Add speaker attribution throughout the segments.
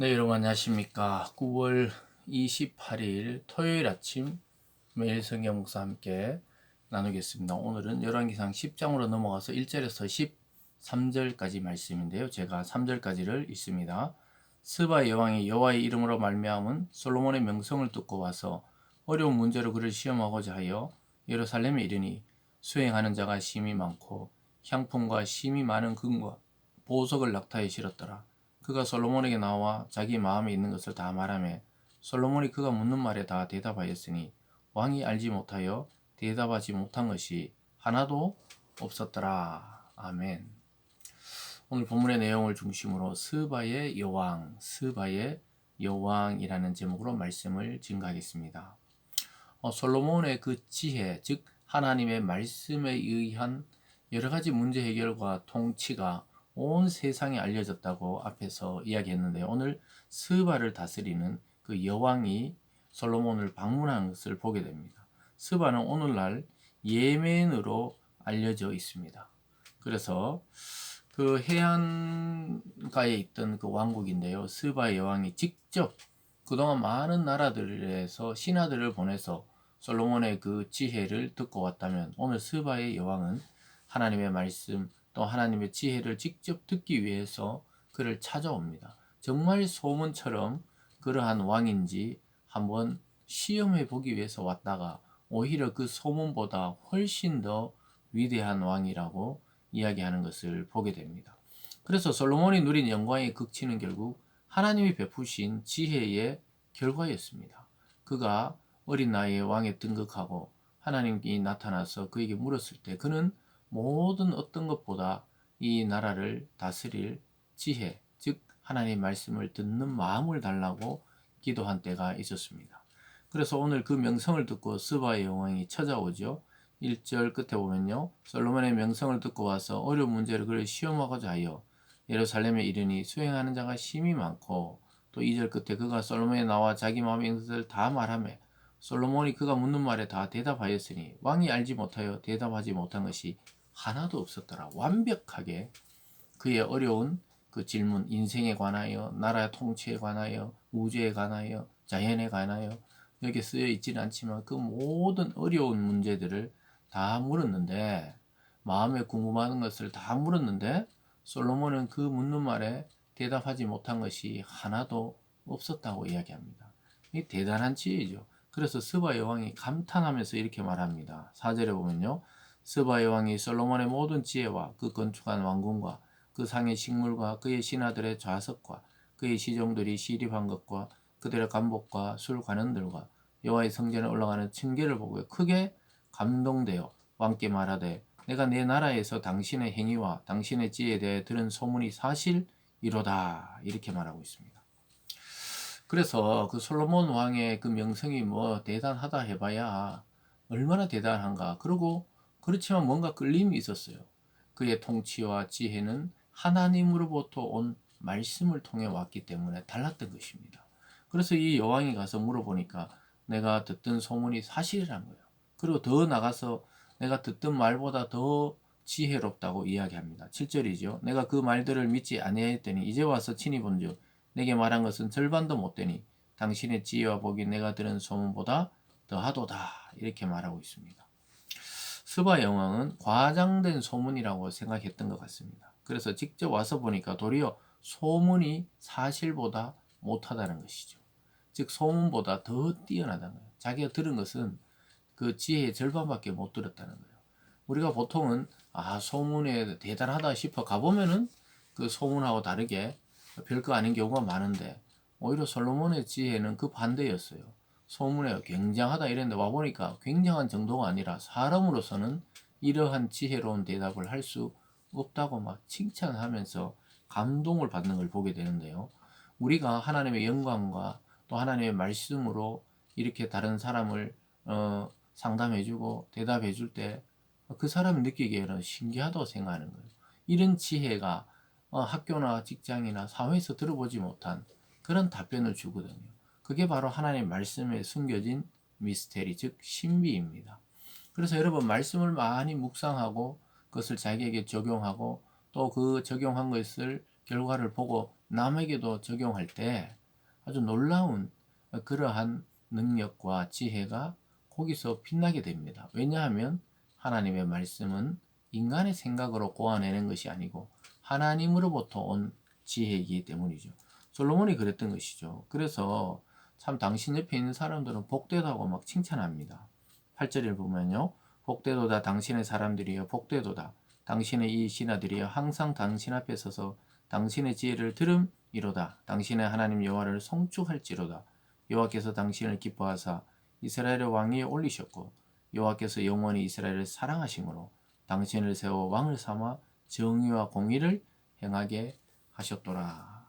Speaker 1: 네, 여러분 안녕하십니까. 9월 28일 토요일 아침 매일 성경 목사 함께 나누겠습니다. 오늘은 열왕기상 10장으로 넘어가서 1절에서 13절까지 말씀인데요. 제가 3절까지를 읽습니다. 스바의 여왕이 여호와의 이름으로 말미암은 솔로몬의 명성을 듣고 와서 어려운 문제로 그를 시험하고자 하여 예루살렘에 이르니 수행하는 자가 심이 많고 향품과 심이 많은 금과 보석을 낙타에 실었더라. 그가 솔로몬에게 나와 자기 마음에 있는 것을 다 말하며 솔로몬이 그가 묻는 말에 다 대답하였으니 왕이 알지 못하여 대답하지 못한 것이 하나도 없었더라. 아멘. 오늘 본문의 내용을 중심으로 스바의 여왕, 스바의 여왕이라는 제목으로 말씀을 증가하겠습니다. 어, 솔로몬의 그 지혜, 즉 하나님의 말씀에 의한 여러 가지 문제 해결과 통치가 온 세상에 알려졌다고 앞에서 이야기했는데 오늘 스바를 다스리는 그 여왕이 솔로몬을 방문한 것을 보게 됩니다. 스바는 오늘날 예멘으로 알려져 있습니다. 그래서 그 해안가에 있던 그 왕국인데요. 스바의 여왕이 직접 그동안 많은 나라들에서 신하들을 보내서 솔로몬의 그 지혜를 듣고 왔다면 오늘 스바의 여왕은 하나님의 말씀 또 하나님의 지혜를 직접 듣기 위해서 그를 찾아옵니다. 정말 소문처럼 그러한 왕인지 한번 시험해 보기 위해서 왔다가 오히려 그 소문보다 훨씬 더 위대한 왕이라고 이야기하는 것을 보게 됩니다. 그래서 솔로몬이 누린 영광의 극치는 결국 하나님이 베푸신 지혜의 결과였습니다. 그가 어린 나이에 왕에 등극하고 하나님이 나타나서 그에게 물었을 때 그는 모든 어떤 것보다 이 나라를 다스릴 지혜, 즉 하나님의 말씀을 듣는 마음을 달라고 기도한 때가 있었습니다. 그래서 오늘 그 명성을 듣고 스바의 영왕이 찾아오죠. 1절 끝에 보면요. 솔로몬의 명성을 듣고 와서 어려운 문제를 그를 시험하고자 하여 예루살렘에 이르니 수행하는 자가 심이 많고 또 2절 끝에 그가 솔로몬에 나와 자기 마음의 것을 다 말하며 솔로몬이 그가 묻는 말에 다 대답하였으니 왕이 알지 못하여 대답하지 못한 것이 하나도 없었더라. 완벽하게 그의 어려운 그 질문, 인생에 관하여, 나라 통치에 관하여, 우주에 관하여, 자연에 관하여 여기 쓰여 있지는 않지만 그 모든 어려운 문제들을 다 물었는데 마음에 궁금한 것을 다 물었는데 솔로몬은 그 묻는 말에 대답하지 못한 것이 하나도 없었다고 이야기합니다. 이 대단한 지혜죠. 그래서 스바 여왕이 감탄하면서 이렇게 말합니다. 4절에 보면요. 스바 여왕이 솔로몬의 모든 지혜와 그 건축한 왕궁과 그 상의 식물과 그의 신하들의 좌석과 그의 시종들이 시립한 것과 그들의 간복과 술 관원들과 여호와의 성전에 올라가는 층계를 보고 크게 감동되어 왕께 말하되 내가 내 나라에서 당신의 행위와 당신의 지혜에 대해 들은 소문이 사실이로다 이렇게 말하고 있습니다. 그래서 그 솔로몬 왕의 그 명성이 뭐 대단하다 해봐야 얼마나 대단한가. 그리고 그렇지만 뭔가 끌림이 있었어요. 그의 통치와 지혜는 하나님으로부터 온 말씀을 통해 왔기 때문에 달랐던 것입니다. 그래서 이 여왕이 가서 물어보니까 내가 듣던 소문이 사실이란 거예요. 그리고 더 나가서 내가 듣던 말보다 더 지혜롭다고 이야기합니다. 7절이죠. 내가 그 말들을 믿지 아니하였더니 이제 와서 친히 본즉 내게 말한 것은 절반도 못 되니 당신의 지혜와 복이 내가 들은 소문보다 더하도다 이렇게 말하고 있습니다. 스바 여왕은 과장된 소문이라고 생각했던 것 같습니다. 그래서 직접 와서 보니까 도리어 소문이 사실보다 못하다는 것이죠. 즉 소문보다 더 뛰어나다는 거예요. 자기가 들은 것은 그 지혜의 절반밖에 못 들었다는 거예요. 우리가 보통은 아 소문에 대단하다 싶어 가보면은 그 소문하고 다르게 별거 아닌 경우가 많은데 오히려 솔로몬의 지혜는 그 반대였어요. 소문에 굉장하다 이랬는데 와보니까 굉장한 정도가 아니라 사람으로서는 이러한 지혜로운 대답을 할 수 없다고 막 칭찬하면서 감동을 받는 걸 보게 되는데요. 우리가 하나님의 영광과 또 하나님의 말씀으로 이렇게 다른 사람을 어, 상담해주고 대답해줄 때 그 사람이 느끼기에는 신기하다고 생각하는 거예요. 이런 지혜가 어, 학교나 직장이나 사회에서 들어보지 못한 그런 답변을 주거든요. 그게 바로 하나님의 말씀에 숨겨진 미스테리, 즉 신비입니다. 그래서 여러분 말씀을 많이 묵상하고 그것을 자기에게 적용하고 또 그 적용한 것을 결과를 보고 남에게도 적용할 때 아주 놀라운 그러한 능력과 지혜가 거기서 빛나게 됩니다. 왜냐하면 하나님의 말씀은 인간의 생각으로 고아내는 것이 아니고 하나님으로부터 온 지혜이기 때문이죠. 솔로몬이 그랬던 것이죠. 그래서 참 당신 옆에 있는 사람들은 복되다고 막 칭찬합니다. 8절을 보면요. 복되도다 당신의 사람들이여 복되도다. 당신의 이 신하들이여 항상 당신 앞에 서서 당신의 지혜를 들음이로다. 당신의 하나님 여호와를 송축할지로다. 여호와께서 당신을 기뻐하사 이스라엘의 왕위에 올리셨고 여호와께서 영원히 이스라엘을 사랑하심으로 당신을 세워 왕을 삼아 정의와 공의를 행하게 하셨도라.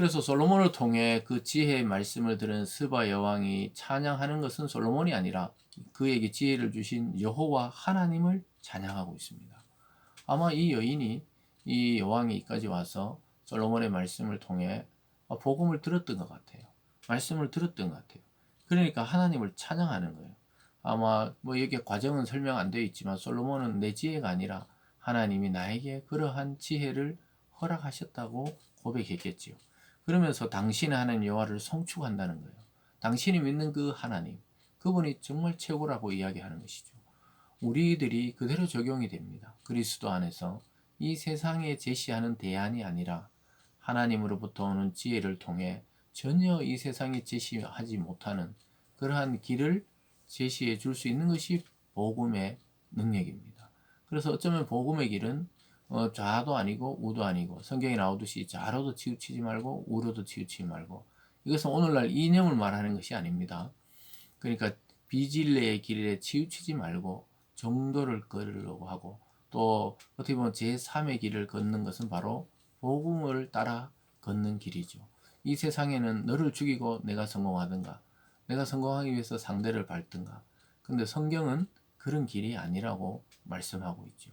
Speaker 1: 그래서 솔로몬을 통해 그 지혜의 말씀을 들은 스바 여왕이 찬양하는 것은 솔로몬이 아니라 그에게 지혜를 주신 여호와 하나님을 찬양하고 있습니다. 아마 이 여인이 이 여왕이 이까지 와서 솔로몬의 말씀을 통해 복음을 들었던 것 같아요. 말씀을 들었던 것 같아요. 그러니까 하나님을 찬양하는 거예요. 아마 뭐 여기 과정은 설명 안 되어 있지만 솔로몬은 내 지혜가 아니라 하나님이 나에게 그러한 지혜를 허락하셨다고 고백했겠지요. 그러면서 당신의 하나님 여호와를 송축한다는 거예요. 당신이 믿는 그 하나님, 그분이 정말 최고라고 이야기하는 것이죠. 우리들이 그대로 적용이 됩니다. 그리스도 안에서 이 세상에 제시하는 대안이 아니라 하나님으로부터 오는 지혜를 통해 전혀 이 세상에 제시하지 못하는 그러한 길을 제시해 줄 수 있는 것이 복음의 능력입니다. 그래서 어쩌면 복음의 길은 어, 좌도 아니고 우도 아니고 성경에 나오듯이 좌로도 치우치지 말고 우로도 치우치지 말고 이것은 오늘날 이념을 말하는 것이 아닙니다. 그러니까 비질레의 길에 치우치지 말고 정도를 걸으려고 하고 또 어떻게 보면 제3의 길을 걷는 것은 바로 복음을 따라 걷는 길이죠. 이 세상에는 너를 죽이고 내가 성공하든가 내가 성공하기 위해서 상대를 밟든가 근데 성경은 그런 길이 아니라고 말씀하고 있죠.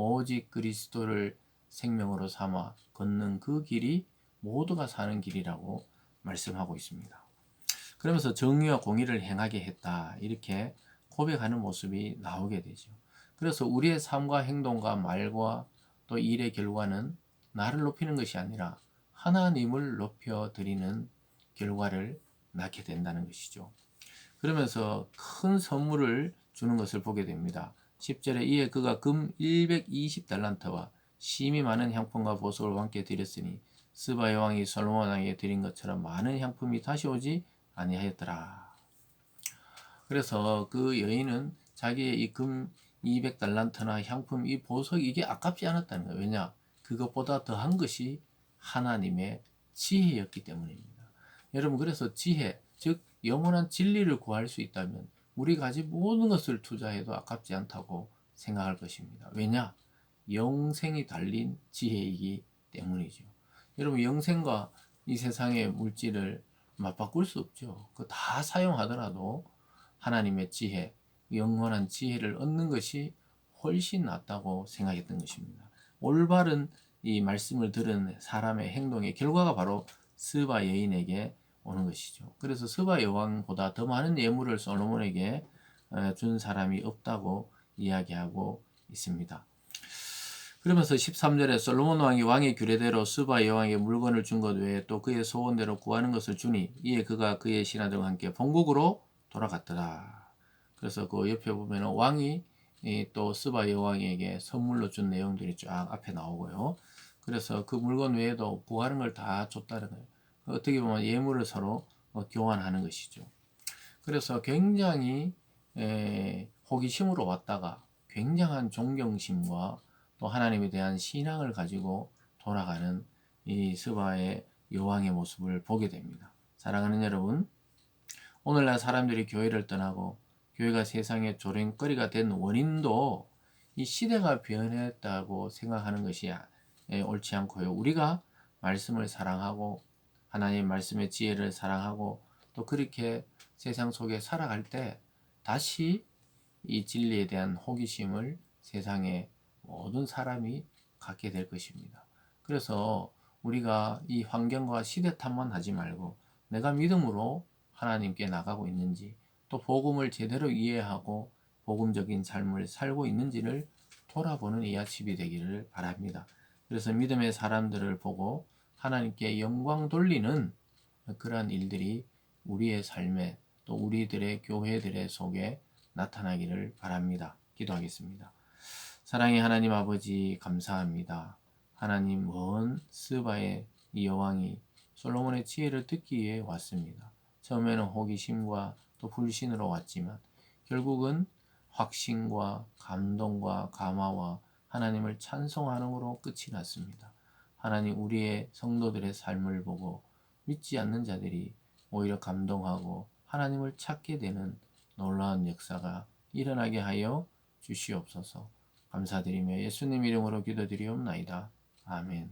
Speaker 1: 오직 그리스도를 생명으로 삼아 걷는 그 길이 모두가 사는 길이라고 말씀하고 있습니다. 그러면서 정의와 공의를 행하게 했다. 이렇게 고백하는 모습이 나오게 되죠. 그래서 우리의 삶과 행동과 말과 또 일의 결과는 나를 높이는 것이 아니라 하나님을 높여 드리는 결과를 낳게 된다는 것이죠. 그러면서 큰 선물을 주는 것을 보게 됩니다. 10절에 이에 그가 금 120달란트와 심이 많은 향품과 보석을 함께 드렸으니 스바 여왕이 솔로몬 왕에게 드린 것처럼 많은 향품이 다시 오지 아니하였더라. 그래서 그 여인은 자기의 이 금 200달란트나 향품 이 보석 이게 아깝지 않았다는 거예요. 왜냐? 그것보다 더한 것이 하나님의 지혜였기 때문입니다. 여러분 그래서 지혜 즉 영원한 진리를 구할 수 있다면 우리가 가진 모든 것을 투자해도 아깝지 않다고 생각할 것입니다. 왜냐? 영생이 달린 지혜이기 때문이죠. 여러분 영생과 이 세상의 물질을 맞바꿀 수 없죠. 그 다 사용하더라도 하나님의 지혜, 영원한 지혜를 얻는 것이 훨씬 낫다고 생각했던 것입니다. 올바른 이 말씀을 들은 사람의 행동의 결과가 바로 스바 여인에게 오는 것이죠. 그래서 스바 여왕보다 더 많은 예물을 솔로몬에게 어, 준 사람이 없다고 이야기하고 있습니다. 그러면서 13절에 솔로몬 왕이 왕의 규례대로 스바 여왕에게 물건을 준 것 외에 또 그의 소원대로 구하는 것을 주니 이에 그가 그의 신하들과 함께 본국으로 돌아갔더라. 그래서 그 옆에 보면 왕이 또 스바 여왕에게 선물로 준 내용들이 쫙 앞에 나오고요. 그래서 그 물건 외에도 구하는 걸 다 줬다는 거예요. 어떻게 보면 예물을 서로 어, 교환하는 것이죠. 그래서 굉장히 호기심으로 왔다가 굉장한 존경심과 또 하나님에 대한 신앙을 가지고 돌아가는 이 스바의 여왕의 모습을 보게 됩니다. 사랑하는 여러분, 오늘날 사람들이 교회를 떠나고 교회가 세상의 조랭거리가 된 원인도 이 시대가 변했다고 생각하는 것이 옳지 않고요. 우리가 말씀을 사랑하고 하나님 말씀의 지혜를 사랑하고 또 그렇게 세상 속에 살아갈 때 다시 이 진리에 대한 호기심을 세상의 모든 사람이 갖게 될 것입니다. 그래서 우리가 이 환경과 시대 탓만 하지 말고 내가 믿음으로 하나님께 나가고 있는지 또 복음을 제대로 이해하고 복음적인 삶을 살고 있는지를 돌아보는 이 아침이 되기를 바랍니다. 그래서 믿음의 사람들을 보고 하나님께 영광 돌리는 그러한 일들이 우리의 삶에 또 우리들의 교회들의 속에 나타나기를 바랍니다. 기도하겠습니다. 사랑의 하나님 아버지 감사합니다. 하나님 먼 스바의 이 여왕이 솔로몬의 지혜를 듣기 위해 왔습니다. 처음에는 호기심과 또 불신으로 왔지만 결국은 확신과 감동과 감화와 하나님을 찬송하는으로 끝이 났습니다. 하나님 우리의 성도들의 삶을 보고 믿지 않는 자들이 오히려 감동하고 하나님을 찾게 되는 놀라운 역사가 일어나게 하여 주시옵소서. 감사드리며 예수님 이름으로 기도드리옵나이다. 아멘.